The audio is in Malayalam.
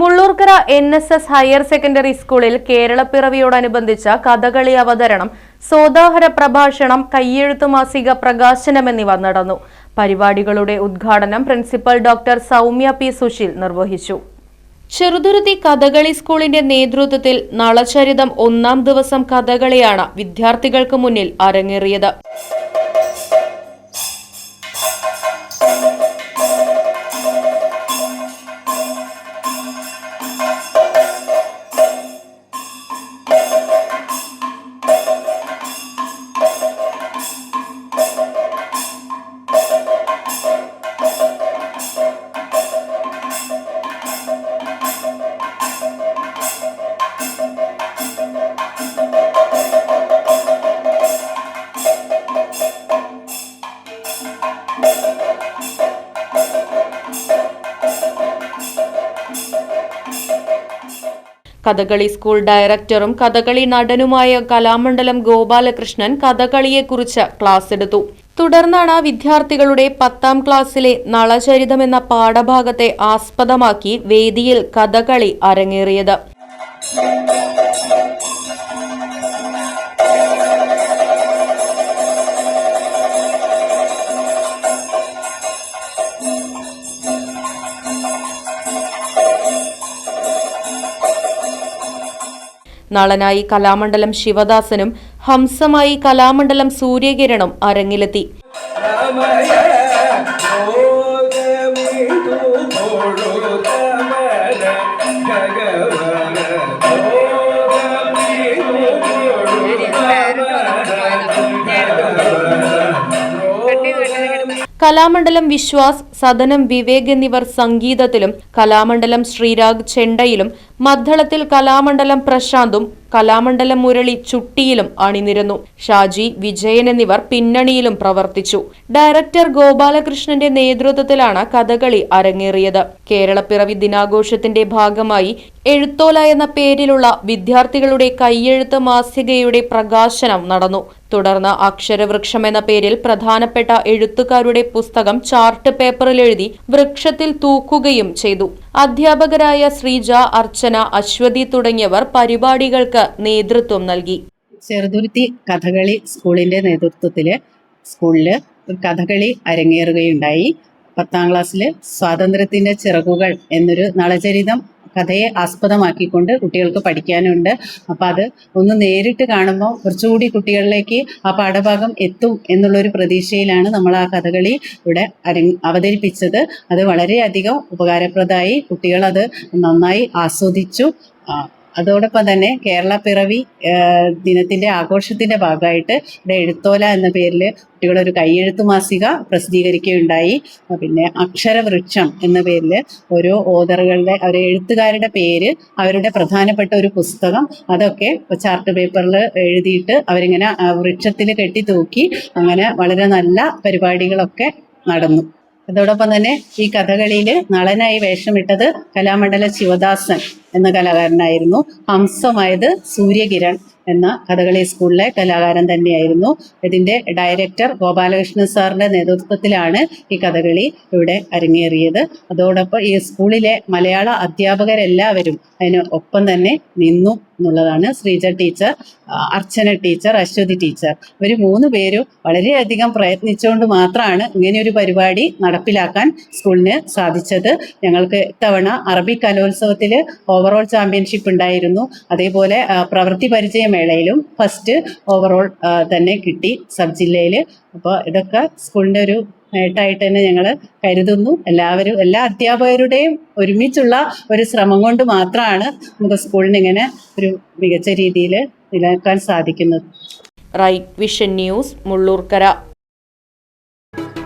Mullurkara N S S higher secondary സ്കൂളിൽ കേരളപ്പിറവിയോടനുബന്ധിച്ച കഥകളി അവതരണം സോദാഹര പ്രഭാഷണം കയ്യെഴുത്തു മാസിക പ്രകാശനം എന്നിവ നടന്നു. പരിപാടികളുടെ ഉദ്ഘാടനം principal doctor Soumya P Sushil നിർവഹിച്ചു. ചെറുതുരുത്തി കഥകളി സ്കൂളിന്റെ നേതൃത്വത്തിൽ നളചരിതം ഒന്നാം ദിവസം കഥകളിയാണ് വിദ്യാർത്ഥികൾക്ക് മുന്നിൽ അരങ്ങേറിയത്. കഥകളി സ്കൂൾ ഡയറക്ടറും കഥകളി നടനുമായ കലാമണ്ഡലം ഗോപാലകൃഷ്ണൻ കഥകളിയെക്കുറിച്ച് ക്ലാസ് എടുത്തു. തുടർന്നാണ് വിദ്യാർത്ഥികളുടെ പത്താം ക്ലാസ്സിലെ നളചരിതം എന്ന പാഠഭാഗത്തെ ആസ്പദമാക്കി വേദിയിൽ കഥകളി അരങ്ങേറിയത്. നളനായി കലാമണ്ഡലം ശിവദാസനും ഹംസമായി കലാമണ്ഡലം സൂര്യകിരണും അരങ്ങിലെത്തി. കലാമണ്ഡലം വിശ്വാസ് സദനം വിവേക് എന്നിവർ സംഗീതത്തിലും കലാമണ്ഡലം ശ്രീരാഗ് ചെണ്ടയിലും മദ്ദളത്തിൽ കലാമണ്ഡലം പ്രശാന്തും കലാമണ്ഡലം മുരളി ചുട്ടിയിലും അണിനിരന്നു. ഷാജി വിജയൻ എന്നിവർ പിന്നണിയിലും പ്രവർത്തിച്ചു. ഡയറക്ടർ ഗോപാലകൃഷ്ണന്റെ നേതൃത്വത്തിലാണ് കഥകളി അരങ്ങേറിയത്. കേരളപ്പിറവി ദിനാഘോഷത്തിന്റെ ഭാഗമായി എഴുത്തോല എന്ന പേരിലുള്ള വിദ്യാർത്ഥികളുടെ കൈയെഴുത്ത് മാസികയുടെ പ്രകാശനം നടന്നു. തുടർന്ന് അക്ഷരവൃക്ഷം എന്ന പേരിൽ പ്രധാനപ്പെട്ട എഴുത്തുകാരുടെ പുസ്തകം ചാർട്ട് പേപ്പറിൽ എഴുതി വൃക്ഷത്തിൽ തൂക്കുകയും ചെയ്തു. അധ്യാപകരായ ശ്രീജ അർച്ചന അശ്വതി തുടങ്ങിയവർ പരിപാടികൾക്ക് നേതൃത്വം നൽകി. ചെറുതുരുത്തി കഥകളി സ്കൂളിന്റെ നേതൃത്വത്തിൽ സ്കൂളിൽ കഥകളി അരങ്ങേറുകയുണ്ടായി. പത്താം ക്ലാസ്സിൽ സ്വാതന്ത്ര്യത്തിന്റെ ചിറകുകൾ എന്നൊരു നളചരിതം കഥയെ ആസ്പദമാക്കിക്കൊണ്ട് കുട്ടികൾക്ക് പഠിക്കാനുണ്ട്. അപ്പോൾ അത് ഒന്ന് നേരിട്ട് കാണുമ്പോൾ കുറച്ചുകൂടി കുട്ടികളിലേക്ക് ആ പാഠഭാഗം എത്തും എന്നുള്ളൊരു പ്രതീക്ഷയിലാണ് നമ്മൾ ആ കഥകളി ഇവിടെ അവതരിപ്പിച്ചത്. അത് വളരെയധികം ഉപകാരപ്രദമായി കുട്ടികളത് നന്നായി ആസ്വദിച്ചു. അതോടൊപ്പം തന്നെ കേരള പിറവി ദിനത്തിന്റെ ആഘോഷത്തിന്റെ ഭാഗമായിട്ട് ഇവിടെ എഴുത്തോല എന്ന പേരിൽ കുട്ടികളൊരു കൈയെഴുത്തു മാസിക പ്രസിദ്ധീകരിക്കുകയുണ്ടായി. പിന്നെ അക്ഷരവൃക്ഷം എന്ന പേരിൽ ഓരോ ഓതറുകളുടെ ഒരു എഴുത്തുകാരുടെ പേര് അവരുടെ പ്രധാനപ്പെട്ട ഒരു പുസ്തകം അതൊക്കെ ചാർട്ട് പേപ്പറിൽ എഴുതിയിട്ട് അവരിങ്ങനെ വൃക്ഷത്തിൽ കെട്ടി തൂക്കി അങ്ങനെ വളരെ നല്ല പരിപാടികളൊക്കെ നടന്നു. അതോടൊപ്പം തന്നെ ഈ കഥകളിയിൽ നളനായി വേഷമിട്ടത് കലാമണ്ഡല ശിവദാസൻ. എന്ന കലാകാരനായിരുന്നു. ഹംസമായത് സൂര്യകിരൺ എന്ന കഥകളി സ്കൂളിലെ കലാകാരൻ തന്നെയായിരുന്നു. ഇതിന്റെ ഡയറക്ടർ ഗോപാലകൃഷ്ണൻ സാറിന്റെ നേതൃത്വത്തിലാണ് ഈ കഥകളി ഇവിടെ അരങ്ങേറിയത്. അതോടൊപ്പം ഈ സ്കൂളിലെ മലയാള അധ്യാപകരെല്ലാവരും അതിന് ഒപ്പം തന്നെ നിന്നു എന്നുള്ളതാണ് Sreeja teacher Archana teacher Aswathy teacher ഇവർ മൂന്ന് പേരും വളരെയധികം പ്രയത്നിച്ചുകൊണ്ട് മാത്രമാണ് ഇങ്ങനെ ഒരു പരിപാടി നടപ്പിലാക്കാൻ സ്കൂളിന് സാധിച്ചത്. ഞങ്ങൾക്ക് ഇത്തവണ അറബി കലോത്സവത്തിൽ ഓവറോൾ ചാമ്പ്യൻഷിപ്പ് ഉണ്ടായിരുന്നു. അതേപോലെ പ്രവൃത്തി പരിചയമേളയിലും ഫസ്റ്റ് ഓവറോൾ തന്നെ കിട്ടി സബ് ജില്ലയിൽ അപ്പോൾ ഇതൊക്കെ സ്കൂളിന്റെ ഒരു നേട്ടമായിട്ട് തന്നെ ഞങ്ങൾ കരുതുന്നു. എല്ലാവരും എല്ലാ അധ്യാപകരുടെയും ഒരുമിച്ചുള്ള ഒരു ശ്രമം കൊണ്ട് മാത്രമാണ് നമുക്ക് സ്കൂളിന് ഇങ്ങനെ ഒരു മികച്ച രീതിയിൽ നിലനിൽക്കാൻ സാധിക്കുന്നത്. Right vision news Mullurkara.